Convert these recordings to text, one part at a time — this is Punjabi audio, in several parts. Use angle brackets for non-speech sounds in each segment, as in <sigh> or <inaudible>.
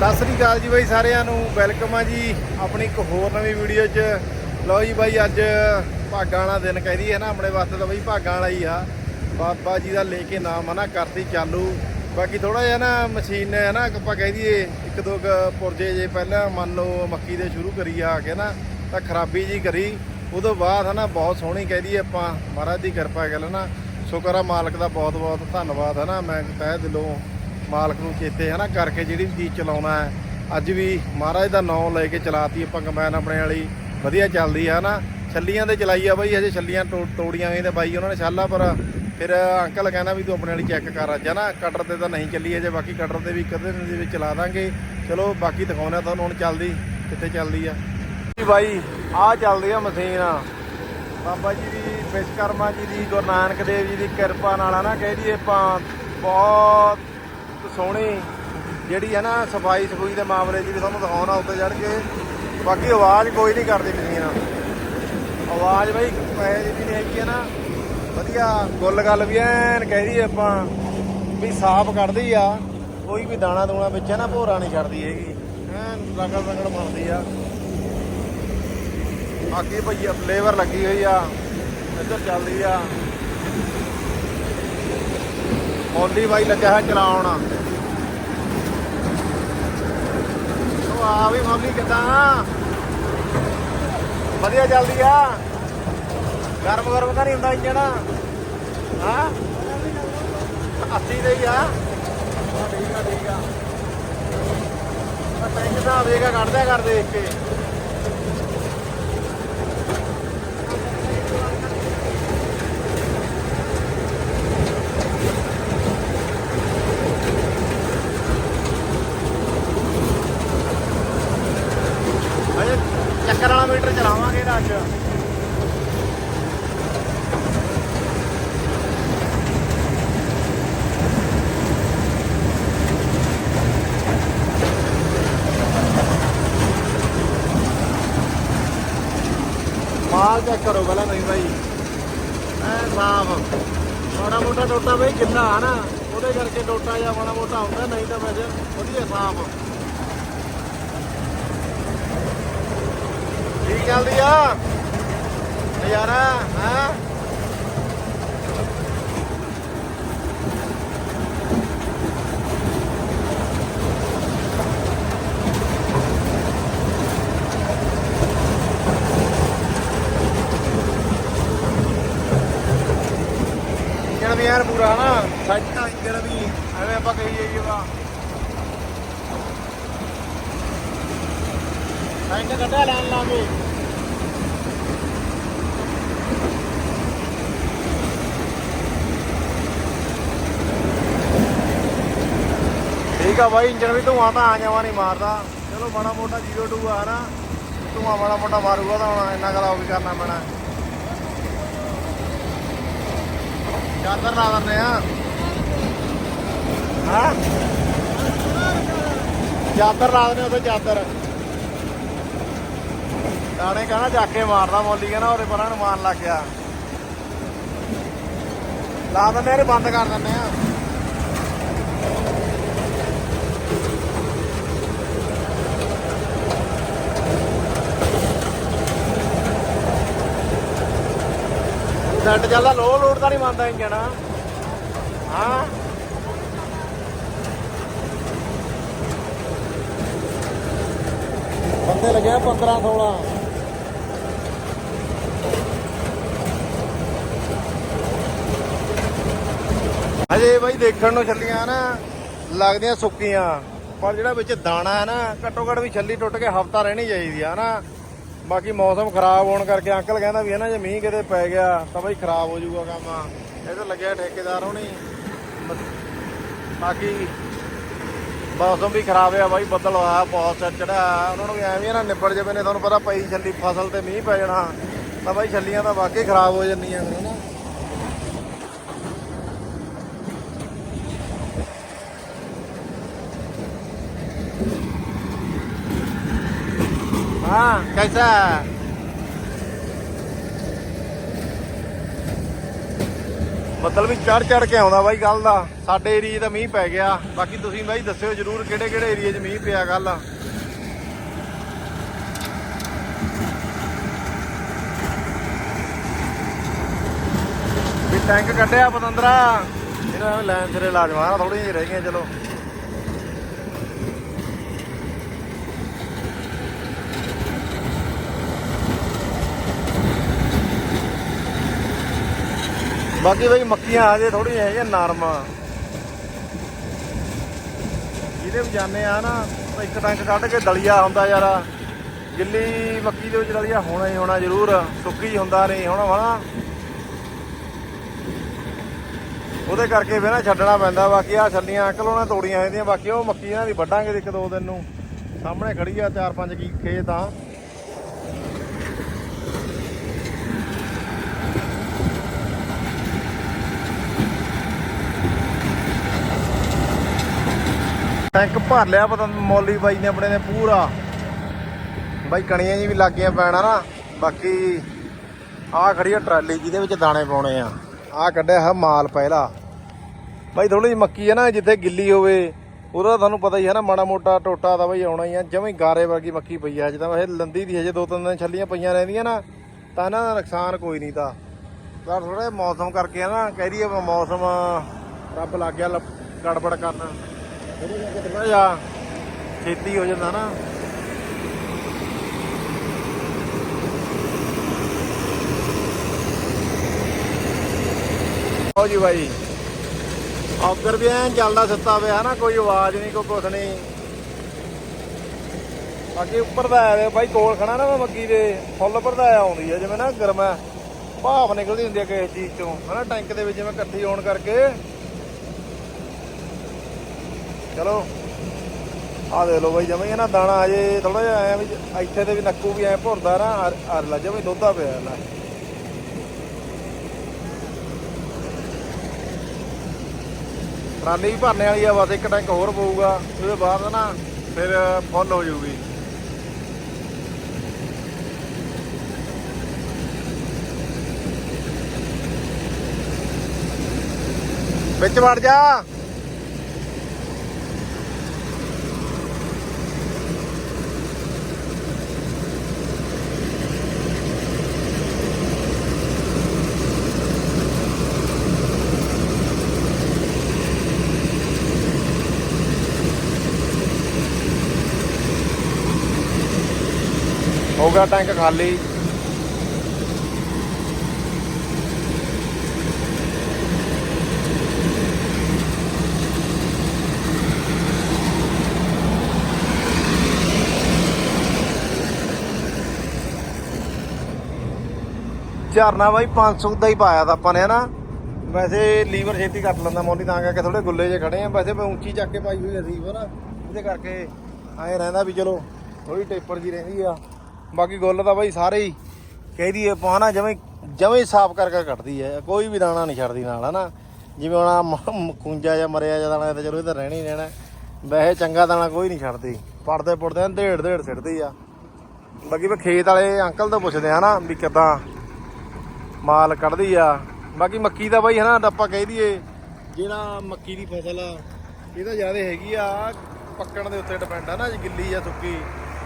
ਸਤਿ ਸ੍ਰੀ ਅਕਾਲ ਜੀ ਬਾਈ ਸਾਰਿਆਂ ਨੂੰ, ਵੈਲਕਮ ਆ ਜੀ ਆਪਣੀ ਇੱਕ ਹੋਰ ਨਵੀਂ ਵੀਡੀਓ 'ਚ। ਲਓ ਜੀ ਬਾਈ ਅੱਜ ਭਾਗਾਂ ਵਾਲਾ ਦਿਨ ਕਹਿ ਦਈਏ ਨਾ, ਆਪਣੇ ਵਾਸਤੇ ਤਾਂ ਬਾਈ ਭਾਗਾਂ ਵਾਲਾ ਹੀ ਆ। ਬਾਬਾ ਜੀ ਦਾ ਲੈ ਕੇ ਨਾਮ ਆ ਨਾ, ਕਰਤੀ ਚਾਲੂ। ਬਾਕੀ ਥੋੜਾ ਜਿਹਾ ਨਾ ਮਸ਼ੀਨ ਨੇ ਨਾ, ਆਪਾਂ ਕਹਿ ਦਈਏ ਇੱਕ ਦੋ ਪੁਰਜੇ ਜੇ ਪਹਿਲਾਂ ਮੰਨ ਲਓ ਮੱਕੀ ਦੇ ਸ਼ੁਰੂ ਕਰੀ ਆ ਕੇ ਨਾ, ਤਾਂ ਖਰਾਬੀ ਜੀ ਕਰੀ। ਉਦੋਂ ਬਾਅਦ ਹਨਾ ਬਹੁਤ ਸੋਹਣੀ ਕਹਿ ਦਈਏ ਆਪਾਂ, ਮਹਾਰਾਜ ਦੀ ਕਿਰਪਾ ਗੱਲ ਨਾ। ਸ਼ੁਕਰ ਆ ਮਾਲਕ ਦਾ ਬਹੁਤ ਬਹੁਤ ਧੰਨਵਾਦ ਹਨਾ ਮੈਂ ਤਹਿ ਦਿਲੋਂ ਮਾਲਕ ਨੂੰ ਚੇਤੇ ਹਨਾ ਕਰਕੇ ਜਿਹੜੀ ਵੀ ਚੀਜ਼ ਚਲਾਉਣਾ ਹੈ। ਅੱਜ ਵੀ ਮਹਾਰਾਜ ਦਾ ਨਾਮ ਲੈ ਕੇ ਚਲਾਤੀ ਆਪਾਂ ਕੰਬਾਈਨ ਆਪਣੇ ਵਾਲੀ। ਵਧੀਆ ਚੱਲਦੀ ਆ ਹਨਾ। ਛੱਲੀਆਂ ਤੇ ਚਲਾਈ ਆ ਬਾਈ, ਹਜੇ ਛੱਲੀਆਂ ਟੋ- ਤੋੜੀਆਂ ਗਈਆਂ ਤੇ ਬਾਈ ਉਹਨਾਂ ਨੇ ਛਾਲਾ ਪਰ ਫਿਰ ਅੰਕਲ ਕਹਿੰਦਾ ਵੀ ਤੂੰ ਆਪਣੇ ਵਾਲੀ ਚੈੱਕ ਕਰ ਅੱਜ ਨਾ ਕਟਰ ਤੇ ਤਾਂ ਨਹੀਂ ਚੱਲੀ ਅਜੇ, ਬਾਕੀ ਕਟਰ ਤੇ ਵੀ ਕਦੇ ਦੇ ਵਿੱਚ ਚਲਾ ਦਾਂਗੇ। ਚਲੋ ਬਾਕੀ ਦਿਖਾਉਣਾ ਤੁਹਾਨੂੰ ਹੁਣ ਚੱਲਦੀ, ਕਿੱਥੇ ਚੱਲਦੀ ਆ। ਜੀ ਬਾਈ, ਆਹ ਚੱਲਦੀ ਆ ਮਸ਼ੀਨ। ਬਾਬਾ ਜੀ ਦੀ ਵਿਸ਼ਕਰਮਾ ਜੀ ਦੀ, ਗੁਰੂ ਨਾਨਕ ਦੇਵ ਜੀ ਦੀ ਕਿਰਪਾ ਨਾਲ ਆ ਨਾ ਕਹਿ ਦਈਏ ਆਪਾਂ। ਬਹੁਤ ਸੋਹਣੀ ਜਿਹੜੀ ਹੈ ਨਾ ਸਫ਼ਾਈ ਸਫੂਈ ਦੇ ਮਾਮਲੇ 'ਚ ਵੀ ਤੁਹਾਨੂੰ ਦਿਖਾਉਣਾ ਉੱਤੇ ਚੜ ਕੇ। ਬਾਕੀ ਆਵਾਜ਼ ਕੋਈ ਨਹੀਂ ਕਰਦੀ ਮਸ਼ੀਨ ਆਵਾਜ਼ ਬਈ ਪੈਸੇ ਦੀ ਨਹੀਂ ਹੈਗੀ ਹੈ ਨਾ। ਵਧੀਆ, ਗੁੱਲ ਗੱਲ ਵੀ ਐਨ ਕਹਿ ਦਈਏ ਆਪਾਂ ਵੀ ਸਾਫ਼ ਕੱਢਦੀ ਆ। ਕੋਈ ਵੀ ਦਾਣਾ ਦੂਣਾ ਵਿੱਚ ਨਾ, ਭੋਰਾ ਨਹੀਂ ਛੱਡਦੀ ਹੈਗੀ। ਐਨ ਰਗੜ ਰਗੜ ਬਣਦੀ ਆ। ਬਾਕੀ ਭਈ ਲੇਬਰ ਲੱਗੀ ਹੋਈ ਆ। ਇੱਧਰ ਚੱਲਦੀ ਆ। ਮੌਲੀ ਬਾਈ ਲੱਗਿਆ ਹੈ ਚਲਾਉਣ। ਉਹ ਆ ਵੀ ਮੌਲੀ ਕਿੱਦਾਂ? ਵਧੀਆ ਚੱਲਦੀ ਆ। ਗਰਮ ਗਰਮ ਤਾਂ ਨਹੀਂ ਹੁੰਦਾ ਇੰਜਣ। ਹਾਂ? 80 ਦੇ ਹੀ ਆ। ਠੀਕ ਆ ਠੀਕ ਆ। ਟੈਂਕ ਦਾ ਵੇਗਾ ਕੱਢਦਿਆ ਕਰ ਦੇਖ ਕੇ ਅਜੇ ਚੱਕਰ ਵਾਲਾ ਮੀਟਰ ਚਲਾਵਾਂਗੇ ਅੱਜ। ਮਾਲ ਚੈੱਕ ਕਰੋ ਪਹਿਲਾਂ ਨਹੀਂ ਭਾਈ ਐ ਸਾਫ਼ ਮਾੜਾ ਮੋਟਾ ਟੋਟਾ ਬਈ ਕਿੰਨਾ ਹੈ ਨਾ, ਉਹਦੇ ਕਰਕੇ ਟੋਟਾ ਜਾਂ ਮਾੜਾ ਮੋਟਾ ਹੁੰਦਾ, ਨਹੀਂ ਤਾਂ ਵੈਸੇ ਵਧੀਆ ਸਾਫ਼ ਠੀਕ ਚੱਲਦੀ ਆ? ਨਜ਼ਾਰਾ, ਹਾਂ? ਯਾਰ ਪੂਰਾ ਨਾ। ਸੱਚਾ ਇੰਜਣ ਵੀ ਐਵੇਂ ਆਪਾਂ ਕਹੀ ਜਾਈਏ ਵਾ ਟੈਂਕ ਕੱਢਿਆ ਠੀਕ ਆ ਬਾਈ ਇੰਜਣ ਵੀ ਧੂਆਂ ਤਾਂ ਆ ਨਹੀਂ ਮਾਰਦਾ। ਚਲੋ ਮਾੜਾ ਮੋਟਾ 02 ਆ ਨਾ ਧੂਆਂ ਮਾੜਾ ਮੋਟਾ ਮਾਰੂਗਾ ਤਾਂ ਹੁਣ ਇੰਨਾ ਕਦਾ ਵੀ ਕਰਨਾ ਪੈਣਾ। ਚਾਦਰ ਲਾ ਦਿੰਦੇ ਆ। ਹਾਂ? ਚਾਦਰ ਲਾ ਦਿੰਦੇ ਉਹਦੇ ਚਾਦਰ। ਦਾਣੇ ਕਹਣਾ ਜਾ ਕੇ ਮਾਰਦਾ ਮੋਲੀ ਕਹਿੰਦਾ ਉਹਦੇ ਪਰਾਂ ਨੂੰ ਮਾਰਨ ਲੱਗ ਗਿਆ। ਲਾ ਦਿੰਦੇ ਆ ਬੰਦ ਕਰ ਦਿੰਦੇ ਆ। ਸੈੱਟ ਚੱਲਦਾ ਲੋ ਲੋਡ ਤਾਂ ਨਹੀਂ ਮੰਨਦਾ ਇੰਜਣ। ਹਾਂ। ਬੰਦੇ ਲੱਗਿਆ 15 16 ਹਜੇ ਬਾਈ ਦੇਖਣ ਨੂੰ ਛੱਲੀਆਂ ਨਾ, ਲੱਗਦੀਆਂ ਸੁੱਕੀਆਂ, ਪਰ ਜਿਹੜਾ ਵਿੱਚ ਦਾਣਾ ਹੈ ਨਾ, ਘੱਟੋ ਘੱਟ ਵੀ ਛੱਲੀ ਟੁੱਟ ਕੇ ਹਫਤਾ ਰਹਿਣੀ ਚਾਹੀਦੀ ਆ ਨਾ ਬਾਕੀ ਮੌਸਮ ਖਰਾਬ ਹੋਣ ਕਰਕੇ ਅੰਕਲ ਕਹਿੰਦਾ ਵੀ ਹੈ ਨਾ ਜੇ ਮੀਂਹ ਕਿਤੇ ਪੈ ਗਿਆ, ਤਾਂ ਬਾਈ ਖਰਾਬ ਹੋ ਜਾਊਗਾ ਕੰਮ। ਇਹ ਤਾਂ ਲੱਗਿਆ ਠੇਕੇਦਾਰ ਹੋਣੀ। ਮ- ਬਾਕੀ ਮੌਸਮ ਵੀ ਖਰਾਬ ਆ ਬਾਈ, ਬੱਦਲ ਹੋਇਆ, ਬਹੁਤ ਸਿਰ ਚੜਿਆ ਉਹਨਾਂ ਨੂੰ ਵੀ ਐਵੇਂ ਹੀ ਨਾ, ਨਿਬੜ ਜਾਵੇ ਨੇ ਤੁਹਾਨੂੰ ਪਤਾ ਪਈ ਛੱਲੀ ਫਸਲ ਤੇ ਮੀਂਹ ਪੈ ਜਾਣਾ। ਤਾਂ ਬਾਈ ਛੱਲੀਆਂ ਤਾਂ ਵਾਕਈ ਖਰਾਬ ਹੋ ਜਾਂਦੀਆਂ ਨੇ ਨਾ हाँ कैसा है ਬੱਦਲ ਵੀ ਚੜ ਚੜ ਕੇ ਆਉਂਦਾ ਬਾਈ ਕੱਲ ਦਾ ਸਾਡੇ ਏਰੀਏ ਦਾ ਮੀਂਹ ਪੈ ਗਿਆ ਬਾਕੀ ਤੁਸੀਂ ਬਾਈ ਦੱਸਿਓ ਜਰੂਰ ਕਿਹੜੇ ਕਿਹੜੇ ਏਰੀਏ 'ਚ ਮੀਂਹ ਪਿਆ ਕੱਲ ਵੀ ਟੈਂਕ ਕੱਢਿਆ ਪਤੰਦਰਾ ਇਹਨਾਂ ਨੂੰ ਲੈਣ ਸਿਰੇ ਲਾਜਵਾ ਥੋੜੀਆਂ ਜਿਹੀ ਰਹਿ ਗਈਆਂ ਚਲੋ ਬਾਕੀ ਬਈ ਮੱਕੀਆਂ ਆ ਜੇ ਥੋੜੀਆਂ ਹੈਗੀਆਂ, ਨਰਮ। ਜਿਹਦੇ ਵੀ ਜਾਂਦੇ ਆ ਨਾ ਇੱਕ ਟੰਕ ਕੱਢ ਕੇ ਦਲੀਆ ਹੁੰਦਾ ਯਾਰ। ਗਿੱਲੀ ਮੱਕੀ ਦੇ ਵਿੱਚ ਦਲੀਆ ਹੋਣਾ ਹੀ ਹੋਣਾ ਜ਼ਰੂਰ, ਸੁੱਕੀ ਹੁੰਦਾ ਨਹੀਂ, ਹੁਣ ਹਨਾ। ਉਹਦੇ ਕਰਕੇ ਫਿਰ ਨਾ ਛੱਡਣਾ ਪੈਂਦਾ, ਬਾਕੀ ਆ ਛੱਲੀਆਂ ਅੰਕਲ ਉਹਨਾਂ ਤੋੜੀਆਂ ਇਹਦੀਆਂ ਬਾਕੀ ਉਹ ਮੱਕੀ ਇਹਨਾਂ ਦੀ ਵੱਢਾਂਗੇ ਇੱਕ ਦੋ ਦਿਨ ਨੂੰ। ਸਾਹਮਣੇ ਖੜੀ ਆ ਚਾਰ ਪੰਜ ਕੀ ਖੇਤ ਆ। ਟੈਂਕ ਭਰ ਲਿਆ, ਪਤਾ ਨੀ ਮੌਲੀ ਬਾਈ ਨੇ ਆਪਣੇ ਨੇ ਪੂਰਾ। ਬਾਈ ਕਣੀਆਂ ਜੀ ਵੀ ਲੱਗ ਗਈਆਂ ਪੈਣਾ ਨਾ ਬਾਕੀ ਆਹ ਖੜੀ ਆ ਟਰਾਲੀ ਜਿਹਦੇ ਵਿੱਚ ਦਾਣੇ ਪਾਉਣੇ ਆ। ਆਹ ਕੱਢਿਆ ਹੈ ਮਾਲ ਪਹਿਲਾ। ਬਾਈ ਥੋੜੀ ਜਿਹੀ ਮੱਕੀ ਹੈ ਨਾ, ਜਿੱਥੇ ਗਿੱਲੀ ਹੋਵੇ, ਉਹਦਾ ਤੁਹਾਨੂੰ ਪਤਾ ਹੀ ਹੈ ਨਾ, ਮਾੜਾ ਮੋਟਾ ਟੋਟਾ ਤਾਂ ਬਾਈ ਆਉਣਾ ਹੀ ਆ। ਜਿਵੇਂ ਗਾਰੇ ਵਰਗੀ ਮੱਕੀ ਪਈ ਆ ਜਿੱਦਾਂ ਇਹ ਲੰਦੀ ਦੀ ਹਜੇ ਦੋ ਤਿੰਨ ਦਿਨ ਛੱਲੀਆਂ ਪਈਆਂ ਰਹਿੰਦੀਆਂ ਨਾ, ਤਾਂ ਇਹਨਾਂ ਦਾ ਨੁਕਸਾਨ ਕੋਈ ਨਹੀਂ ਤਾਂ। ਪਰ ਥੋੜਾ ਜਿਹਾ ਮੌਸਮ ਕਰਕੇ ਆ ਨਾ, ਕਹਿ ਦਈਏ ਮੌਸਮ ਰੱਬ ਲੱਗ ਗਿਆ, ਲ- ਗੜਬੜ ਕਰਨ। ਥੋੜਾ ਜਿਹਾ ਛੇਤੀ ਹੋ ਜਾਂਦਾ ਨਾ। ਆਓ ਜੀ ਬਾਈ ਔਗਰ ਵੀ ਐਂ ਚੱਲਦਾ ਸੁੱਤਾ ਪਿਆ ਨਾ, ਕੋਈ ਆਵਾਜ਼ ਨਹੀਂ, ਕੋਈ ਕੁਛ ਨਹੀਂ। ਬਾਕੀ ਉੱਪਰ ਦਾ ਆਇਆ ਭਾਈ ਬਾਈ ਕੋਲ ਖੜਾ ਨਾ ਮੈਂ ਮੱਗੀ ਦੇ, ਫੁੱਲ ਭਰਦਾ ਆਉਂਦੀ ਹੈ ਜਿਵੇਂ ਨਾ ਗਰਮ ਹੈ ਭਾਪ ਨਿਕਲਦੀ ਹੁੰਦੀ ਹੈ ਕਿਸੇ ਚੀਜ਼ ਤੋਂ ਹਨਾ ਟੈਂਕ ਦੇ ਵਿੱਚ ਜਿਵੇਂ ਇਕੱਠੀ ਹੋਣ ਕਰਕੇ ਚਲੋ। ਆ ਦੇ ਲੋ ਬਾਈ ਜਵੇਂ ਨਾ ਦਾਣਾ ਅਜੇ ਥੋੜਾ ਜਿਹਾ ਆਇਆ ਵੀ ਇੱਥੇ ਤੇ ਵੀ ਨੱਕੂ ਵੀ ਐ ਭੁਰਦਾ ਨਾ ਅਰ- ਲਾ ਜਵੇਂ ਦੁੱਧਾ ਪਿਆ ਨਾ ਟਰਾਲੀ ਵੀ ਭਰਨੇ ਵਾਲੀ ਆ, ਬਸ ਇੱਕ ਟੈਂਕ ਹੋਰ ਪਊਗਾ, ਉਹਦੇ ਬਾਅਦ ਨਾ ਫਿਰ ਫੁੱਲ ਹੋ ਜਾਊਗੀ। ਵਿੱਚ ਵੜ ਜਾ। ਹੋ ਗਿਆ ਟੈਂਕ ਖਾਲੀ। ਝਰਨਾ ਬਾਈ 500 ਦਾ ਹੀ ਪਾਇਆ ਤਾਂ ਆਪਾਂ ਨੇ, ਹਨਾ? ਵੈਸੇ ਲੀਵਰ ਛੇਤੀ ਕੱਟ ਲੈਂਦਾ ਮੋਨੀ ਤਾਂ ਕਰਕੇ ਥੋੜੇ ਗੁੱਲੇ ਜੇ ਖੜੇ ਆ। ਵੈਸੇ ਮੈਂ ਉੱਚੀ ਚੱਕ ਕੇ ਪਾਈ ਹੋਈ ਆ ਲੀਵਰ ਇਹਦੇ ਕਰਕੇ ਐਂ ਰਹਿੰਦਾ ਵੀ ਚਲੋ ਥੋੜੀ ਟੇਪਰ ਜੀ ਰਹਿੰਦੀ ਆ। ਬਾਕੀ ਗੁੱਲ ਤਾਂ ਬਾਈ ਸਾਰੇ ਹੀ ਕਹਿਦੀ ਹੈ ਪਾਣਾ ਜਵੇਂ ਜਵੇਂ ਸਾਫ਼ ਕਰਕੇ ਕੱਟਦੀ ਹੈ ਕੋਈ ਵੀ ਦਾਣਾ ਨਹੀਂ ਛੱਡਦੀ ਨਾਲ, ਹਨਾ? ਜਿਵੇਂ ਹੁਣ ਆਹ ਮ- ਜਾਂ ਮਰਿਆ ਜਾਂ ਦਾਣਾ ਤਾਂ ਚਲੋ ਇਹ ਤਾਂ ਰਹਿਣਾ ਹੀ ਰਹਿਣਾ। ਵੈਸੇ ਚੰਗਾ ਦਾਣਾ ਕੋਈ ਨਹੀਂ ਛੱਡਦੀ। ਪੜਦੇ ਪੁੜਦੇ ਢੇੜ ਢੇੜ ਸਿੱਟਦੀ ਆ। ਬਾਕੀ ਮੈਂ ਖੇਤ ਵਾਲੇ ਅੰਕਲ ਤੋਂ ਪੁੱਛਦੇ ਆ ਨਾ ਵੀ ਕਿੱਦਾਂ ਮਾਲ ਕੱਢਦੀ ਆ। ਬਾਕੀ ਮੱਕੀ ਦਾ ਬਾਈ, ਹਨਾ, ਆਪਾਂ ਕਹਿ ਦਈਏ, ਜਿਹੜਾ ਮੱਕੀ ਦੀ ਫਸਲ ਆ, ਇਹ ਤਾਂ ਜ਼ਿਆਦਾ ਹੈਗੀ ਆ, ਪੱਕਣ ਦੇ ਉੱਤੇ ਡਿਪੈਂਡ ਆ ਨਾ ਜੇ ਗਿੱਲੀ ਜਾਂ ਸੁੱਕੀ।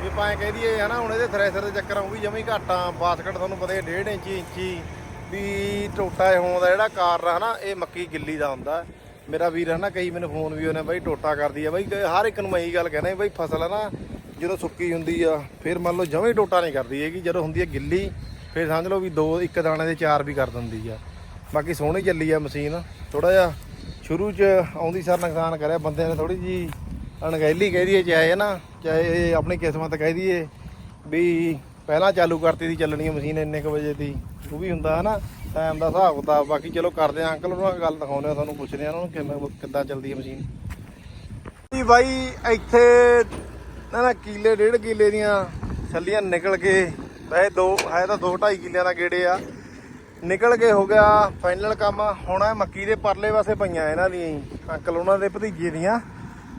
ਵੀ ਆਪਾਂ ਕਹਿ ਦਈਏ ਹਨਾ, ਹੁਣ ਇਹਦੇ ਥ੍ਰੈਸ਼ਰ ਦੇ ਚੱਕਰ ਉਹ ਵੀ ਜਮੀ ਘਾਟਾ ਬਾਸਕਟ ਤੁਹਾਨੂੰ ਪਤਾ ਹੀ 1.5 ਇੰਚੀ ਇੰਚੀ ਵੀ ਟੋਟਾ ਹੋਣ ਦਾ ਜਿਹੜਾ ਕਾਰਨ ਆ ਹਨਾ, ਇਹ ਮੱਕੀ ਗਿੱਲੀ ਦਾ ਹੁੰਦਾ। ਮੇਰਾ ਵੀਰ ਹਨਾ, ਕਈ ਮੈਨੂੰ ਫੋਨ ਵੀ ਉਹਨੇ ਬਾਈ ਟੋਟਾ ਕਰਦੀ ਆ। ਬਾਈ ਕਿ ਹਰ ਇੱਕ ਨੂੰ ਮੈਂ ਇਹੀ ਗੱਲ ਕਹਿੰਦਾ ਬਾਈ ਫਸਲ ਆ ਨਾ, ਜਦੋਂ ਸੁੱਕੀ ਹੁੰਦੀ ਆ, ਫਿਰ ਮੰਨ ਲਓ ਜਮੇ ਟੋਟਾ ਨਹੀਂ ਕਰਦੀ ਹੈਗੀ। ਜਦੋਂ ਹੁੰਦੀ ਹੈ ਗਿੱਲੀ, ਫਿਰ ਸਮਝ ਲਓ ਵੀ ਦੋ, ਇੱਕ ਦਾਣੇ ਦੇ ਚਾਰ ਵੀ ਕਰ ਦਿੰਦੀ ਆ। ਬਾਕੀ ਸੋਹਣੀ ਚੱਲੀ ਆ ਮਸ਼ੀਨ ਥੋੜਾ ਜਿਹਾ ਸ਼ੁਰੂ ਚ ਆਉਂਦੀ ਸਰ ਨੁਕਸਾਨ ਕਰਿਆ ਬੰਦੇ ਨੇ ਥੋੜੀ ਜੀ ਅਣਗਹਿਲੀ ਕਹਿ ਦਈਏ, ਚਾਹੇ ਹੈ ਨਾ, ਚਾਹੇ ਆਪਣੀ ਕਿਸਮਤ ਕਹਿ ਦਈਏ ਵੀ ਪਹਿਲਾਂ ਚਾਲੂ ਕਰਤੀ ਦੀ ਚੱਲਣੀ ਆ ਮਸ਼ੀਨ ਇੰਨੇ ਕੁ ਵਜੇ ਦੀ, ਉਹ ਵੀ ਹੁੰਦਾ ਹੈ ਨਾ ਟਾਈਮ ਦਾ ਹਿਸਾਬ ਕਿਤਾਬ, ਬਾਕੀ ਚਲੋ ਕਰਦੇ ਆ ਅੰਕਲ ਉਹਨਾਂ ਨਾਲ ਗੱਲ ਦਿਖਾਉਂਦੇ ਆ ਤੁਹਾਨੂੰ ਪੁੱਛਦੇ ਆ ਉਹਨਾਂ ਨੂੰ ਕਿਵੇਂ ਕਿੱਦਾਂ ਚੱਲਦੀ ਹੈ ਮਸ਼ੀਨ। ਜੀ ਬਾਈ, ਇੱਥੇ ਨਾ ਨਾ ਕਿੱਲੇ, ਡੇਢ ਕਿੱਲੇ ਦੀਆਂ ਛੱਲੀਆਂ ਨਿਕਲ ਕੇ ਵੈਸੇ ਦੋ ਹੈ ਤਾਂ 2 2.5 ਕਿੱਲਿਆਂ ਦਾ ਗੇੜੇ ਆ, ਨਿਕਲ ਕੇ ਹੋ ਗਿਆ ਫਾਈਨਲ ਕੰਮ, ਹੁਣ ਇਹ ਮੱਕੀ ਦੇ ਪਰਲੇ ਪਾਸੇ ਪਈਆਂ ਇਹਨਾਂ ਦੀਆਂ ਹੀ, ਅੰਕਲ ਉਹਨਾਂ ਦੇ ਭਤੀਜੇ ਦੀਆਂ।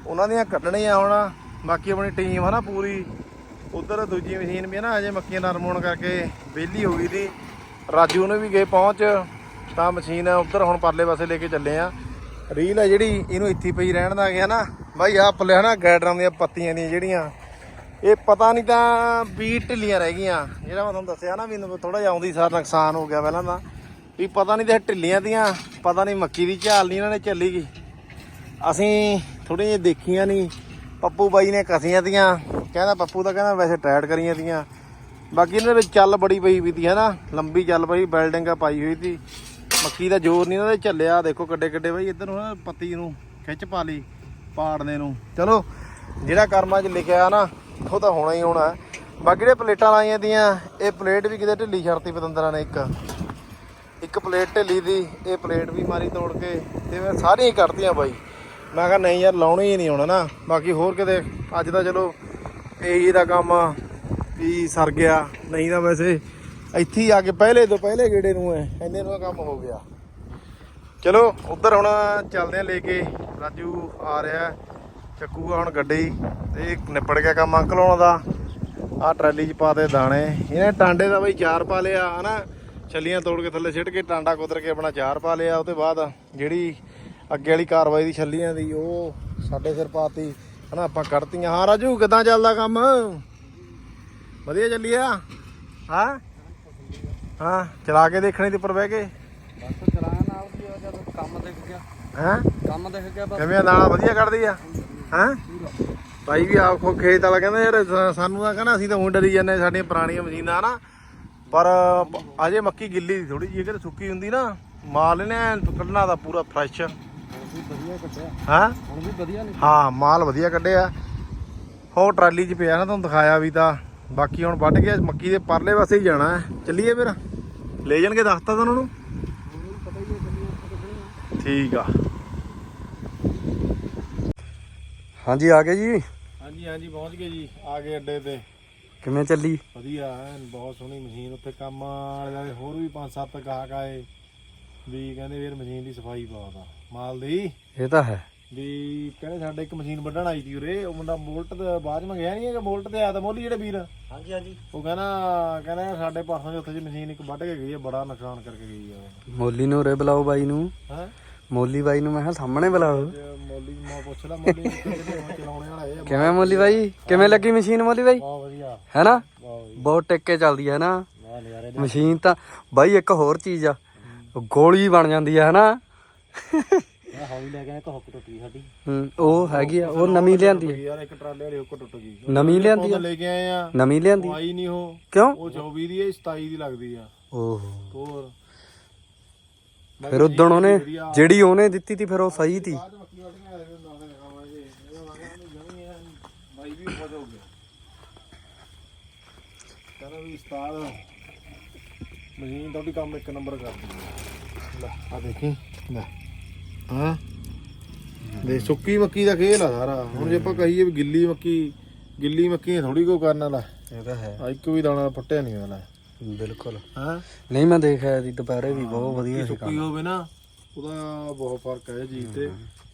ਉਹਨਾਂ ਦੀਆਂ ਕੱਢਣੀਆਂ ਹੁਣ, ਬਾਕੀ ਆਪਣੀ ਟੀਮ ਹੈ ਨਾ ਪੂਰੀ। ਉਧਰ ਦੂਜੀ ਮਸ਼ੀਨ ਵੀ ਹੈ ਨਾ ਅਜੇ ਮੱਕੀਆਂ ਨਰਮ ਹੋਣ ਕਰਕੇ ਵਿਹਲੀ ਹੋ ਗਈ ਦੀ ਰਾਜੂ ਨੂੰ ਵੀ ਗਏ ਪਹੁੰਚ, ਤਾਂ ਮਸ਼ੀਨ ਉੱਧਰ ਹੁਣ ਪਰਲੇ ਪਾਸੇ ਲੈ ਕੇ ਚੱਲੇ ਆ। ਰੀਲ ਆ ਜਿਹੜੀ, ਇਹਨੂੰ ਇੱਥੇ ਪਈ ਰਹਿਣ ਦਾ ਗਿਆ ਨਾ। ਬਾਈ ਆ ਪੱਲੇ ਹਨਾ ਗੈਡਰਾਂ ਦੀਆਂ ਪੱਤੀਆਂ ਦੀਆਂ ਜਿਹੜੀਆਂ। ਇਹ ਪਤਾ ਨਹੀਂ ਤਾਂ ਵੀ ਢਿੱਲੀਆਂ ਰਹਿ ਗਈਆਂ। ਜਿਹੜਾ ਮੈਂ ਤੁਹਾਨੂੰ ਦੱਸਿਆ ਨਾ ਵੀ ਥੋੜਾ ਜਿਹਾ ਆਉਂਦੀ ਸਾਰ ਨੁਕਸਾਨ ਹੋ ਗਿਆ ਪਹਿਲਾਂ ਤਾਂ। ਵੀ ਪਤਾ ਨਹੀਂ ਤੇ ਢਿੱਲੀਆਂ ਦੀਆਂ, ਪਤਾ ਨਹੀਂ ਮੱਕੀ ਦੀ ਝਾਲ ਨਹੀਂ ਇਹਨਾਂ ਨੇ ਚੱਲੀ ਗਈ। ਅਸੀਂ ਥੋੜ੍ਹੀਆਂ ਜਿਹੀਆਂ ਦੇਖੀਆਂ ਨਹੀਂ ਪੱਪੂ ਬਾਈ ਨੇ ਕਸੀਆਂ ਤੀਆਂ। ਕਹਿੰਦਾ ਪੱਪੂ ਤਾਂ ਕਹਿੰਦਾ ਵੈਸੇ ਟਾਇਟ ਕਰੀਆਂ ਤੀਆਂ। ਬਾਕੀ ਇਹਨਾਂ ਦੇ ਚੱਲ ਬੜੀ ਪਈ ਵੀ ਤੀ, ਹੈ ਨਾ? ਲੰਬੀ ਚੱਲ ਪਈ, ਬਿਲਡਿੰਗ ਆ ਪਾਈ ਹੋਈ ਤੀ। ਮੱਕੀ ਦਾ ਜ਼ੋਰ ਨਹੀਂ ਇਹਨਾਂ ਦੇ ਝੱਲਿਆ ਦੇਖੋ ਕਿੱਡੇ ਕਿੱਡੇ ਬਾਈ, ਇੱਧਰ ਨੂੰ ਪੱਤੀ ਨੂੰ ਖਿੱਚ ਪਾ ਲਈ ਪਾੜਨੇ ਨੂੰ। ਚਲੋ, ਜਿਹੜਾ ਕਰਮਾਂ 'ਚ ਲਿਖਿਆ ਨਾ, ਉਹ ਤਾਂ ਹੋਣਾ ਹੀ ਹੋਣਾ। ਬਾਕੀ ਜਿਹੜੇ ਪਲੇਟਾਂ ਲਾਈਆਂ ਦੀਆਂ ਇਹ ਪਲੇਟ ਵੀ ਕਿਤੇ ਢਿੱਲੀ ਛੱਡਤੀ ਪਤੰਦਰਾਂ ਨੇ ਇੱਕ। ਇੱਕ ਪਲੇਟ ਢਿੱਲੀ ਦੀ, ਇਹ ਪਲੇਟ ਵੀ ਮਾਰੀ ਤੋੜ ਕੇ, ਤੇ ਮੈਂ ਸਾਰੀਆਂ ਹੀ ਕੱਢਤੀਆਂ ਬਾਈ। ਮੈਂ ਕਿਹਾ ਨਹੀਂ ਯਾਰ, ਲਾਉਣੀ ਹੀ ਨਹੀਂ ਹੋਣਾ ਨਾ। ਬਾਕੀ ਹੋਰ ਕਿਤੇ, ਅੱਜ ਤਾਂ ਚਲੋ ਇਹੀ ਦਾ ਕੰਮ ਆ ਵੀ ਸਰ ਗਿਆ, ਨਹੀਂ ਤਾਂ ਵੈਸੇ ਇੱਥੇ ਹੀ ਆ ਕੇ ਪਹਿਲੇ ਤੋਂ ਪਹਿਲੇ ਗੇੜੇ ਨੂੰ ਐ, ਇੰਨੇ ਨੂੰ ਕੰਮ ਹੋ ਗਿਆ। ਚਲੋ, ਉੱਧਰ ਹੁਣ ਚੱਲਦੇ ਆ ਲੈ ਕੇ, ਰਾਜੂ ਆ ਰਿਹਾ ਚੱਕੂਗਾ ਹੁਣ ਗੱਡੀ, ਤੇ ਇਹ ਨਿਪੜ ਗਿਆ ਕੰਮ ਅੰਕਲ ਉਹਨਾਂ ਦਾ। ਆ ਟਰਾਲੀ 'ਚ ਪਾ ਦੇ ਦਾਣੇ, ਇਹਨੇ ਟਾਂਡੇ ਦਾ ਬਈ ਚਾਰ ਪਾ ਲਿਆ, ਹਨਾ? ਛੱਲੀਆਂ ਤੋੜ ਕੇ ਥੱਲੇ ਛਿੱਟ ਕੇ, ਟਾਂਡਾ ਕੁਦਰ ਕੇ ਆਪਣਾ ਚਾਰ ਪਾ ਲਿਆ, ਉਹਦੇ ਬਾਅਦ ਜਿਹੜੀ ਅੱਗੇ ਵਾਲੀ ਕਾਰਵਾਈ ਦੀ ਛੱਲੀਆਂ ਦੀ ਉਹ ਸਾਡੇ ਸਿਰ ਪਾਤੀ। ਹਨਾ ਆਪਾਂ ਕੱਢਤੀਆਂ। ਹਾਂ ਰਾਜੂ ਕਿਦਾਂ ਚੱਲਦਾ ਕੰਮ? ਵਧੀਆ ਚੱਲੀਆ? ਹਾਂ? ਹਾਂ ਚਲਾ ਕੇ ਦੇਖਣੇ ਤੇ ਉੱਪਰ ਬਹਿ ਕੇ। ਬਸ ਜਦ ਕੰਮ ਦਿਖ ਗਿਆ। ਹੈਂ? ਕੰਮ ਦਿਖ ਗਿਆ ਬਸ। ਕਿਵੇਂ ਆ, ਨਾਲਾ ਵਧੀਆ ਕੱਢਦੀ ਆ? ਹੈਂ? ਭਾਈ ਵੀ ਆਪ ਖੋ ਖੇਤ ਵਾਲਾ ਕਹਿੰਦਾ ਯਾਰ ਸਾਨੂੰ ਤਾਂ ਕਹਿੰਦਾ ਅਸੀਂ ਤਾਂ ਹੁਣ ਡਰੀ ਜਾਂਦੇ ਸਾਡੀਆਂ ਪੁਰਾਣੀਆਂ ਮਸ਼ੀਨਾਂ ਨਾ। ਪਰ ਅਜੇ ਮੱਕੀ ਗਿੱਲੀ ਦੀ ਥੋੜੀ ਜਿਹੀ ਅਗਰ ਸੁੱਕੀ ਹੁੰਦੀ ਨਾ। ਮਾਲ ਇਹਨੇ ਕੱਢਣਾ ਦਾ ਪੂਰਾ ਫਰੈਸ਼ ਹਾਂ? ਹੁਣ ਵੀ ਵਧੀਆ ਨਹੀਂ। ਹਾਂ ਮਾਲ ਵਧੀਆ ਕੱਢਿਆ। ਹੋ ਟਰਾਲੀ 'ਚ ਪਿਆ ਨਾ ਤੁਹਾਨੂੰ ਦਿਖਾਇਆ ਵੀ ਤਾਂ। ਬਾਕੀ ਹੁਣ ਵੱਢ ਗਿਆ ਮੱਕੀ ਦੇ ਪਰਲੇ ਪਾਸੇ ਹੀ ਜਾਣਾ ਚੱਲੀਏ ਫਿਰ। ਲੈ ਜਾਣਗੇ ਦੱਸਤਾ ਤਾਂ ਉਹਨਾਂ ਨੂੰ? ਠੀਕ ਆ। ਹਾਂਜੀ ਆ ਗਏ ਜੀ? ਹਾਂਜੀ ਹਾਂਜੀ ਪਹੁੰਚ ਗਏ ਜੀ। ਆ ਗਏ ਅੱਡੇ ਤੇ। ਕਿਵੇਂ ਚੱਲੀ? ਵਧੀਆ ਐਨ ਬਹੁਤ ਸੋਹਣੀ ਮਸ਼ੀਨ ਉੱਥੇ ਕੰਮ ਵਾਲੇ ਦੇ ਹੋਰ ਵੀ ਪੰਜ ਸੱਤ ਗਾਹਕ ਆਏ। ਵੀ ਕਹਿੰਦੇ ਵੀਰ ਮਸ਼ੀਨ ਦੀ ਸਫ਼ਾਈ ਬਹੁਤ ਆ। ਮਾਲ ਦੀ। ਇਹ ਤਾਂ ਹੈ। ਵੀ ਕਹਿੰਦੇ ਸਾਡੇ ਇੱਕ ਮਸ਼ੀਨ ਵੱਢਣ ਆਈ ਸੀ ਉਰੇ ਉਹ ਮੁੰਡਾ ਬੋਲਟ ਦੇ ਬਾਅਦ ਚ ਮੰਗਿਆ ਨਹੀਂ ਹੈਗਾ ਬੋਲਟ ਤੇ ਆਇਆ ਤਾਂ ਮੋਲੀ ਜਿਹੜੇ ਵੀਰ। ਹਾਂਜੀ ਹਾਂਜੀ। ਉਹ ਕਹਿੰਦਾ ਕਹਿੰਦਾ ਸਾਡੇ ਪਾਸੋਂ ਦੇ ਉੱਥੇ ਜੀ ਮਸ਼ੀਨ ਇੱਕ ਵੱਢ ਕੇ ਗਈ ਹੈ ਬੜਾ ਨੁਕਸਾਨ ਕਰਕੇ ਗਈ ਹੈ ਮੋਲੀ ਨੂੰ ਰੇ ਬੁਲਾਓ ਬਾਈ ਨੂੰ। ਹਾਂ? ਮੋਲੀ ਬਾਈ ਨੂੰ ਮੈਂ ਕਿਹਾ ਸਾਹਮਣੇ ਬੁਲਾਓ। ਮੋਲੀ ਮਾ ਪੁੱਛ ਲਾ ਮੋਲੀ ਚਲਾਉਣੇ ਵਾਲਾ ਇਹ। ਕਿਵੇਂ ਮੋਲੀ ਬਾਈ? ਕਿਵੇਂ ਲੱਗੀ ਮਸ਼ੀਨ ਮੋਲੀ ਬਾਈ? ਬਹੁਤ ਵਧੀਆ। ਹੈ ਨਾ? ਬਹੁਤ ਟਿਕ ਕੇ ਚੱਲਦੀ ਹੈ ਨਾ? ਮਸ਼ੀਨ ਤਾਂ ਬਾਈ ਇੱਕ ਹੋਰ ਚੀਜ਼ ਆ ਗੋਲੀ ਬਣ ਜਾਂਦੀ ਹੈ ਨਾ? ਮੈਂ ਹੌਲੀ ਲੈ ਕੇ ਇੱਕ ਹੁੱਕ ਟੁੱਟੀ ਸਾਡੀ। ਹੂੰ, ਉਹ ਹੈਗੀ ਆ ਉਹ ਨਵੀਂ ਲਿਆਂਦੀ ਹੈ ਯਾਰ ਇੱਕ ਟਰਾਲੇ ਵਾਲੀ ਹੁੱਕ ਟੁੱਟ ਗਈ। ਨਵੀਂ ਲਿਆਂਦੀ ਆ। ਲੈ ਕੇ ਆਏ ਆ ਨਵੀਂ ਲਿਆਂਦੀ ਉਹ ਆਈ ਨਹੀਂ ਉਹ। ਕਿਉਂ? ਉਹ 24 ਦੀ ਹੈ 27 ਦੀ ਲੱਗਦੀ ਆ। ਓਹੋ। ਹੋਰ। ਫਿਰ ਉਦੋਂ ਉਹਨੇ ਜਿਹੜੀ ਉਹਨੇ ਦਿੱਤੀ ਤੀ ਫਿਰ ਉਹ ਸਹੀ ਤੀ। ਬਾਈ ਵੀ ਖੁਸ਼ ਹੋ ਗਿਆ ਕਹਿੰਦਾ ਵੀ ਉਸਤਾਦ ਮਸ਼ੀਨ ਤੁਹਾਡੀ ਕੰਮ ਇੱਕ ਨੰਬਰ ਕਰਦੀ ਹੈ ਲੈ ਆ ਦੇਖੀ ਲੈ। ਹਾਂ। ਦੇ ਸੁੱਕੀ ਮੱਕੀ ਦਾ ਖੇਲ ਆ ਸਾਰਾ। ਹੁਣ ਜੇ ਆਪਾਂ ਕਹੀਏ ਵੀ ਗਿੱਲੀ ਮੱਕੀ ਗਿੱਲੀ ਮੱਕੀ ਥੋੜੀ ਕੋ ਕਰਨ ਵਾਲਾ। ਇਹ ਤਾਂ ਹੈ। ਆ ਇੱਕ ਵੀ ਦਾਣਾ ਫੁੱਟਿਆ ਨਹੀਂ ਵਾਲਾ ਬਿਲਕੁਲ। ਹਾਂ। ਨਹੀਂ ਮੈਂ ਦੇਖਿਆ ਸੀ ਦੁਪਹਿਰੇ ਵੀ ਬਹੁਤ ਵਧੀਆ ਸੀ ਸੁੱਕੀ ਹੋਵੇ ਨਾ ਉਹਦਾ ਬਹੁਤ ਫ਼ਰਕ ਹੈ ਜੀ ਤੇ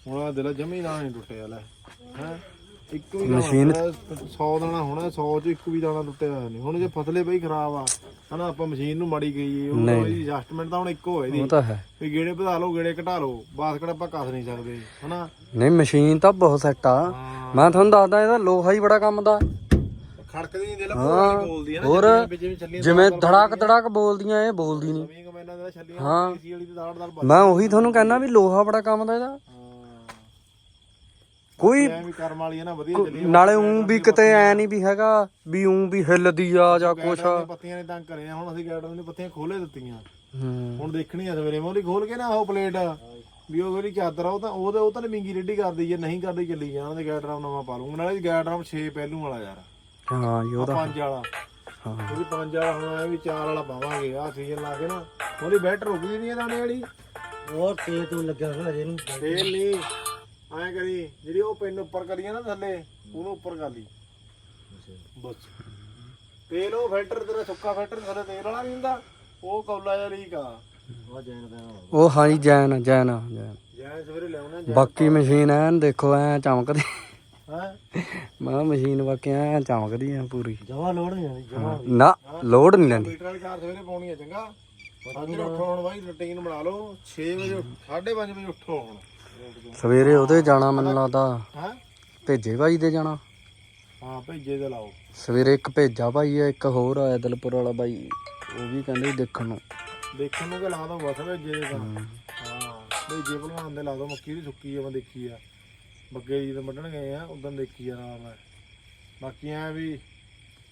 ਹੁਣ ਆ ਦਿਲ ਜਮੀ ਨਾ ਨਹੀਂ ਟੁੱਟਿਆ ਲੈ। ਹੈ? ਇੱਕ ਵੀ ਮਸ਼ੀਨ 100 ਦਾਣਾ ਹੋਣਾ 100 ਚ ਇੱਕ ਵੀ ਦਾਣਾ ਟੁੱਟਿਆ ਹੋਇਆ ਨਹੀਂ। ਹੁਣ ਜੇ ਫਸਲੇ ਬਈ ਖਰਾਬ ਆ ਹਨਾ ਆਪਾਂ ਮਸ਼ੀਨ ਨੂੰ ਮਾੜੀ ਗਈ ਉਹ ਇਹਦੀ ਐਡਜਸਟਮੈਂਟ ਤਾਂ ਹੁਣ ਇੱਕੋ ਹੋਏ ਦੀ। ਉਹ ਤਾਂ ਹੈ। ਵੀ ਗੇੜੇ ਵਧਾ ਲਓ ਗੇੜੇ ਘਟਾ ਲਓ ਬਾਸਕਟ ਆਪਾਂ ਕੱਸ ਨਹੀਂ ਸਕਦੇ ਹਨਾ। ਨਹੀਂ ਮਸ਼ੀਨ ਤਾਂ ਬਹੁਤ ਸੈੱਟ ਆ। ਹਾਂ। ਮੈਂ ਤੁਹਾਨੂੰ ਦੱਸਦਾ ਇਹਦਾ ਲੋਹਾ ਹੀ ਬੜਾ ਕੰਮ ਦਾ। ਖੜਕਦੀ ਨਹੀਂ ਦਿਲ ਹਾਂ। ਬੋਲਦੀ ਹੈ ਹੋਰ ਜਿਵੇਂ ਧੜਕ ਧੜਕ ਬੋਲਦੀਆਂ ਇਹ ਬੋਲਦੀ ਨਹੀਂ। ਹਾਂ। ਮੈਂ ਉਹੀ ਤੁਹਾਨੂੰ ਕਹਿਣਾ ਵੀ ਲੋਹਾ ਬੜਾ ਕੰਮ ਦਾ ਇਹਦਾ। ਹਾਂ। ਕੋਈ ਐ ਵੀ ਕਰਮ ਵਾਲੀ ਹੈ ਨਾ ਵਧੀਆ ਚੱਲੀ ਨਾਲੇ ਉਂ ਵੀ ਕਿਤੇ ਐ ਨਹੀਂ ਵੀ ਹੈਗਾ ਵੀ ਉਂ ਵੀ ਹਿੱਲਦੀ ਆ ਜਾਂ ਕੁਛ। ਪੱਤੀਆਂ ਨੇ ਤੰਗ ਕਰੇ ਆ, ਹੁਣ ਅਸੀਂ ਗੈਡਰਾਂ ਦੀਆਂ ਪੱਤੀਆਂ ਖੋਲੇ ਦਿੱਤੀਆਂ। ਹੂੰ। ਹੁਣ ਦੇਖਣੀ ਆ ਸਵੇਰੇ ਮੋਲੀ ਖੋਲ ਕੇ ਨਾ ਉਹ ਪਲੇਟ ਵੀ ਉਹ ਜਿਹੜੀ ਚਾਦਰ ਆ ਉਹ ਤਾਂ ਉਹਦੇ ਉਹ ਤਾਂ ਮਿੰਗੀ ਰੇਡੀ ਕਰਦੀ ਜੇ ਨਹੀਂ ਕਰਦੀ ਚੱਲੀ ਜਾਣ ਦੇ ਗੈਡਰਾਮ ਨਵਾਂ ਪਾ ਲੂੰਗਾ ਨਾਲੇ ਗੈਡਰਾਮ 6 ਪਹਿਲੂ ਵਾਲਾ ਯਾਰ। ਹਾਂ ਜੀ ਉਹਦਾ ਪੰਜ ਵਾਲਾ। ਹਾਂ। ਉਹਦੀ ਪੰਜ ਵਾਲਾ ਹੁਣ ਇਹ ਵੀ ਚਾਰ ਵਾਲਾ ਪਾਵਾਂਗੇ ਆ ਸੀਜ਼ਨ ਲਾ ਕੇ ਨਾ। ਉਹਦੀ ਬੈਟ ਰੁਕਦੀ ਨਹੀਂ ਦਾਣੇ ਵਾਲੀ। ਹੋਰ ਤੇ ਤੂੰ ਲੱਗਿਆ ਹੋਣਾ ਜਿਹਨੂੰ ਫੇਲ ਨਹੀਂ ਐਂ ਕਰੀ ਜਿਹੜੀ ਉਹ ਪਿੰਨ ਉੱਪਰ ਕਰੀਏ ਨਾ ਥੱਲੇ ਉਹਨੂੰ ਉੱਪਰ ਕਰ ਲਈ। ਬਸ। ਤੇਲ ਉਹ ਫਿਲਟਰ ਤੇਰਾ ਸੁੱਕਾ ਫਿਲਟਰ ਥੱਲੇ ਤੇਲ ਵਾਲਾ ਨਹੀਂ ਹੁੰਦਾ ਉਹ ਕੌਲਾ ਜਿਹਾ ਲੀਕ ਆ। ਉਹ ਜੈਨ ਦਾ ਉਹ ਹਾਂ ਜੀ ਜੈਨ ਜੈਨ ਜੈਨ। ਜੈਨ ਸਵੇਰੇ ਲਿਆਉਣਾ ਬਾਕੀ ਮਸ਼ੀਨ ਐਨ ਦੇਖੋ ਐ ਚਮਕਦੀ। ਹਾਂ? ਮੈਂ ਕਿਹਾ ਮਸ਼ੀਨ ਬਾਕੀ ਐ ਚਮਕਦੀ ਐ ਪੂਰੀ। ਜਮਾ ਲੋੜ ਨਹੀਂ ਨਾ ਲੋਡ ਨਹੀਂ ਲੈਂਦੀ ਮੀਟਰ ਵਾਲੀ ਕਾਰ ਸਵੇਰੇ ਪਾਉਣੀ ਆ ਚੰਗਾ। ਅੱਜ ਉੱਠੋ ਹੁਣ ਬਾਈ ਰੁਟੀਨ ਬਣਾ ਲਓ 6 ਵਜੇ 5:30 ਵਜੇ ਉੱਠੋ ਹੁਣ। ਸਵੇਰੇ ਉਹਦੇ ਜਾਣਾ ਮੈਨੂੰ ਲੱਗਦਾ। ਹਾਂ? ਭੇਜੇ ਭਾਈ ਦੇ ਜਾਣਾ। ਹਾਂ ਭੇਜੇ ਤੇ ਲਾਓ। ਸਵੇਰੇ ਇੱਕ ਭੇਜਾ ਭਾਈ ਆ ਇੱਕ ਹੋਰ ਆਇਆ ਦਲਪੁਰ ਵਾਲਾ ਬਾਈ ਉਹ ਵੀ ਕਹਿੰਦੇ ਦੇਖਣ ਨੂੰ। ਦੇਖਣ ਨੂੰ ਕਿ ਲਾ ਦੋ ਬਸ ਭੇਜੇ ਦੇ ਤਾਂ। ਹਾਂ ਭੇਜੇ ਭਲਵਾਨ ਦੇ ਲਾ ਦੋ ਮੱਕੀ ਦੀ ਸੁੱਕੀ ਆ ਮੈਂ ਦੇਖੀ ਆ। ਬੱਗੇ ਜੀ ਤੇ ਵੱਢਣ ਗਏ ਆ ਉਦੋਂ ਦੇਖੀ ਆ ਨਾਲ ਮੈਂ। ਬਾਕੀ ਐ ਵੀ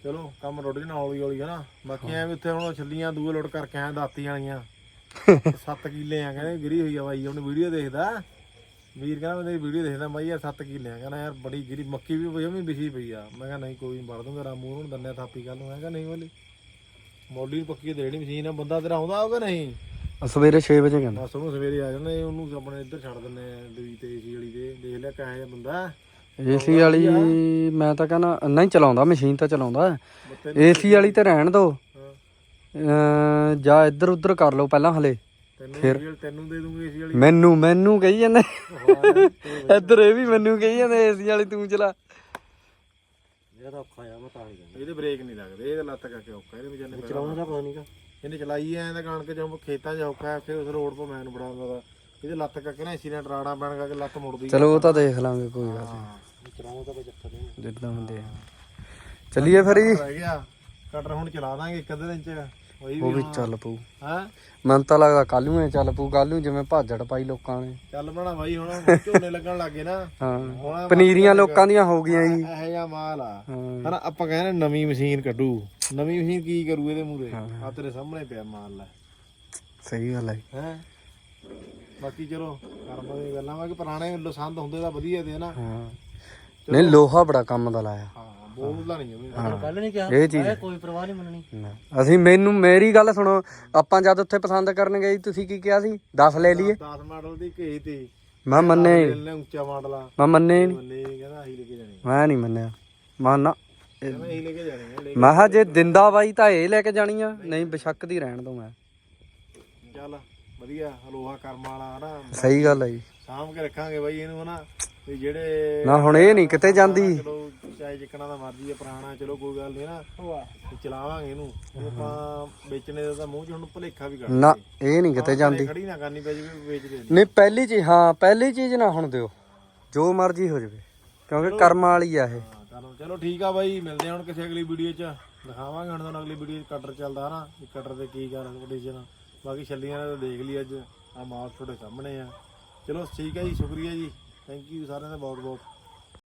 ਚਲੋ ਕੰਮ ਰੁੱਟ ਜਣਾ ਹੌਲੀ ਹੌਲੀ ਹਨਾ। ਬਾਕੀ ਐ ਵੀ ਉੱਥੇ ਹੁਣ ਛੱਲੀਆਂ ਦੂਏ ਲੋਟ ਕਰਕੇ ਆਏ ਦਾਤੀ ਵਾਲੀਆਂ। <laughs> 7 ਕਿੱਲੇ ਆ ਕਹਿੰਦੇ ਗਿਰੀ ਹੋਈ ਆ ਬਾਈ ਉਹਨੇ ਵੀਡੀਓ ਦੇਖਦਾ। ਵੀਰ ਕਹਿੰਦਾ ਮੈਂ ਵੀਡੀਓ ਦੇਖਦਾ ਬਾਈ ਯਾਰ 7 ਕਿੱਲੇ ਆ। ਕਹਿੰਦਾ ਯਾਰ ਬੜੀ ਗਿਰੀ ਮੱਕੀ ਵੀ ਜਮੀ ਵਿਛੀ ਪਈ ਆ। ਮੈਂ ਕਿਹਾ ਨਹੀਂ ਕੋਈ ਨਹੀਂ ਵੜ ਦੂੰਗਾ ਰਾਮੂ ਨੂੰ ਦੰਨੇ ਥਾਪੀ ਕੱਲ ਨੂੰ ਮੈਂ ਕਿਹਾ ਨਹੀਂ ਬੋਲੀ ਮੋਲੀ ਪੱਕੀ ਦੇਣੀ ਮਸ਼ੀਨ ਆ ਬੰਦਾ ਤੇਰਾ ਆਉਂਦਾ ਹੋਗਾ ਨਹੀਂ? ਸਵੇਰੇ 6 ਵਜੇ ਕਹਿੰਦਾ। ਬਸ ਉਹਨੂੰ ਸਵੇਰੇ ਆ ਜਾਂਦੇ ਉਹਨੂੰ ਆਪਣੇ ਇੱਧਰ ਛੱਡ ਦਿੰਦੇ ਆ ਦੂਜੀ ਤੇ ਏਸੀ ਵਾਲੀ ਤੇ। ਦੇਖ ਲਿਆ ਕਿਹੋ ਜਿਹਾ ਬੰਦਾ। ਏਸੀ ਵਾਲੀ ਮੈਂ ਤਾਂ ਕਹਿੰਦਾ ਨਹੀਂ ਚਲਾਉਂਦਾ ਮਸ਼ੀਨ ਤਾਂ ਚਲਾਉਂਦਾ। ਏਸੀ ਵਾਲੀ ਤੇ ਰਹਿਣ ਦੋ। ਜਾਂ ਇੱਧਰ ਉੱਧਰ ਕਰ ਲਓ ਪਹਿਲਾਂ ਹਲੇ। ਤੈਨੂੰ ਏਸੀ ਤੈਨੂੰ ਦੇ ਦੂੰਗੇ ਏਸੀ ਵਾਲੀ। ਮੈਨੂੰ ਮੈਨੂੰ ਕਹੀ ਜਾਂਦੇ। ਇੱਧਰ ਇਹ ਵੀ ਮੈਨੂੰ ਕਹੀ ਜਾਂਦੇ ਏਸੀ ਵਾਲੀ ਤੂੰ ਚਲਾ। ਇਹ ਤਾਂ ਔਖਾ ਆ ਮੈਂ ਤਾਂ ਨਹੀਂ ਇਹਦੇ ਬ੍ਰੇਕ ਨਹੀਂ ਲੱਗਦੇ ਇਹਦੇ ਲੱਤ ਕਰਕੇ ਔਖਾ ਇਹਦੇ ਵਿੱਚ ਇਹਨੇ ਚਲਾਉਣਾ ਤਾਂ ਪਤਾ ਨਹੀਂਗਾ ਇਹਨੇ ਚਲਾਈ ਐ ਤਾਂ ਕਣਕ ਜਦੋਂ ਖੇਤਾਂ 'ਚ ਔਖਾ ਹੈ, ਫਿਰ ਉਸ ਰੋਡ 'ਤੇ ਮੈਨੂੰ ਬੜਾ ਹੁੰਦਾ ਇਹਦੇ ਲੱਤ ਕਰਕੇ ਨਾ ਐਕਸੀਡੈਂਟ ਰਾੜਾ ਪੈਣ ਕਰਕੇ ਲੱਤ ਮੁੜਦੀ ਚਲੋ ਉਹ ਤਾਂ ਦੇਖ ਲਾਂਗੇ ਕੋਈ ਗੱਲ ਹਾਂ ਚਲਾਉਣਾ ਤਾਂ ਕੋਈ ਚੱਕਰ ਨਹੀਂ। ਜਿੱਦਾਂ ਹੁੰਦੇ ਆ। ਚੱਲੀਏ ਫਿਰ। ਜੀ ਰਹਿ ਗਿਆ। ਕਟਰ ਹੁਣ ਚਲਾ ਦਾਂਗੇ ਇੱਕ ਅੱਧੇ ਦਿਨ 'ਚ। ਉਹੀ ਵੀ ਚੱਲ ਪਊ। ਹਾਂ? ਮਨ ਤਾਂ ਲੱਗਦਾ ਕੱਲ ਨੂੰ ਇਹ ਚੱਲ ਪਊ। ਕੱਲ ਨੂੰ ਜਿਵੇਂ ਭਾਜੜ ਪਾਈ ਲੋਕਾਂ ਨੇ। ਚੱਲ ਬਣਾ ਬਾਈ ਹੁਣ ਝੋਨੇ ਲੱਗਣ ਲੱਗੇ ਨਾ। ਹਾਂ। ਪਨੀਰੀਆਂ ਲੋਕਾਂ ਦੀਆਂ ਹੋ ਗਈਆਂ ਜੀ। ਇਹੋ ਜਿਹਾ ਮਾਲ ਆ। ਹਨਾ ਆਪਾਂ ਕਹਿੰਦੇ ਨਵੀਂ ਮਸ਼ੀਨ ਕੱਢੂ। ਨਵੀਂ ਮਸ਼ੀਨ ਕੀ ਕਰੂ ਇਹਦੇ ਮੂਰੇ ਆ ਤੇਰੇ ਸਾਹਮਣੇ ਪਿਆ ਮਾਲ ਲੈ ਸਹੀ ਗੱਲ ਹੈ ਹੈ? ਬਾਕੀ ਚਲੋ ਕਰਮਾਂ ਦੀਆਂ ਗੱਲਾਂ ਵਾ ਕਿ ਪੁਰਾਣੇ ਲਸੰਦ ਹੁੰਦੇ ਤਾਂ ਵਧੀਆ ਤੇ ਨਾ। ਹਾਂ। ਨਹੀਂ ਲੋਹਾ ਬੜਾ ਕੰਮ ਦਾ ਲਾਇਆ। ਹਾਂ। ਬੋਲਦਾ ਨਹੀਂ ਜਮੀ ਕੱਲ ਨਹੀਂ ਕਿਹਾ ਇਹ ਚੀਜ਼ ਕੋਈ ਪਰਵਾਹ ਨਹੀਂ ਮੰਨਣੀ। ਨਾ। ਅਸੀਂ ਮੈਨੂੰ ਮੇਰੀ ਗੱਲ ਸੁਣੋ ਆਪਾਂ ਜਦ ਉੱਥੇ ਪਸੰਦ ਕਰਨ ਗਏ ਤੁਸੀਂ ਕੀ ਕਿਹਾ ਸੀ? 10 ਲੈ ਲਈਏ। 10 ਮਾਡਲ ਦੀ ਘੇ ਤੇ। ਮੈਂ ਮੰਨੇ ਇਹਨੇ ਉੱਚਾ ਮਾਡਲ ਆ। ਮੈਂ ਮੰਨੇ ਨਹੀਂ। ਮੰਨੇ ਨੀ, ਕਹਿੰਦਾ ਅਸੀਂ ਲੈ ਕੇ ਜਾਣੀ ਮੈਂ ਨਹੀਂ ਮੰਨਿਆ। ਮੈਂ ਨਾ ਕਹਿੰਦਾ ਅਸੀਂ ਲੈ ਕੇ ਜਾਣੀ ਆ ਲੈ ਮੈਂ ਕਿਹਾ ਜੇ ਦਿੰਦਾ ਬਾਈ ਤਾਂ ਇਹ ਲੈ ਕੇ ਜਾਣੀ ਆ ਨਹੀਂ ਬਸ਼ੱਕ ਦੀ ਰਹਿਣ ਦੋ ਮੈਂ। ਚੱਲ ਵਧੀਆ ਲੋਹਾ ਕਰਮ ਵਾਲਾ ਹਨਾ ਸਹੀ ਗੱਲ ਹੈ ਜੀ। ਸਾਂਭ ਕੇ ਰੱਖਾਂਗੇ ਬਾਈ ਇਹਨੂੰ ਹਨਾ। ਜਿਹੜੇ ਨਾ ਹੁਣ ਇਹ ਨਹੀਂ ਕਿਤੇ ਜਾਂਦੀ। ਚਲੋ ਚਾਹੇ ਜਿੱਕਣਾ ਦਾ ਮਰਜ਼ੀ ਹੈ ਪੁਰਾਣਾ ਚਲੋ ਕੋਈ ਗੱਲ ਨਹੀਂ ਨਾ। ਵੀ ਚਲਾਵਾਂਗੇ ਇਹਨੂੰ। ਹੁਣ ਆਪਾਂ ਵੇਚਣੇ ਦਾ ਤਾਂ ਮੂੰਹ ਚ ਹੁਣ ਭਲੇਖਾ ਵੀ ਕੱਢ ਨਾ ਇਹ ਨਹੀਂ ਕਿਤੇ ਜਾਂਦੀ। ਖੜੀ ਨਾ ਕਰਨੀ ਪੈ ਜਾਵੇ ਵੇਚ ਦੇ ਨਹੀਂ ਪਹਿਲੀ ਚੀਜ਼ ਹਾਂ ਪਹਿਲੀ ਚੀਜ਼ ਨਾ ਹੁਣ ਦਿਓ। ਜੋ ਮਰਜ਼ੀ ਹੋ ਜਾਵੇ। ਕਿਉਂਕਿ ਕਰਮਾਂ ਵਾਲੀ ਆ ਇਹ। ਚਲੋ ਚਲੋ ਠੀਕ ਆ ਬਾਈ ਮਿਲਦੇ ਹਾਂ ਹੁਣ ਕਿਸੇ ਅਗਲੀ ਵੀਡੀਓ 'ਚ। ਦਿਖਾਵਾਂਗੇ ਹੁਣ ਤੁਹਾਨੂੰ ਅਗਲੀ ਵੀਡੀਓ 'ਚ ਕਟਰ ਚੱਲਦਾ ਹਨਾ ਵੀ ਕਟਰ ਤੇ ਕੀ ਕਰ ਕੰਡੀਸ਼ਨ ਬਾਕੀ ਛੱਲੀਆਂ ਨੇ ਤਾਂ ਦੇਖ ਲਈ ਅੱਜ। ਆ ਮਾਲ ਤੁਹਾਡੇ ਸਾਹਮਣੇ ਆ। ਚਲੋ ਠੀਕ ਹੈ ਜੀ ਸ਼ੁਕਰੀਆ ਜੀ। ਥੈਂਕ ਯੂ ਸਾਰਿਆਂ ਦਾ ਬਹੁਤ ਬਹੁਤ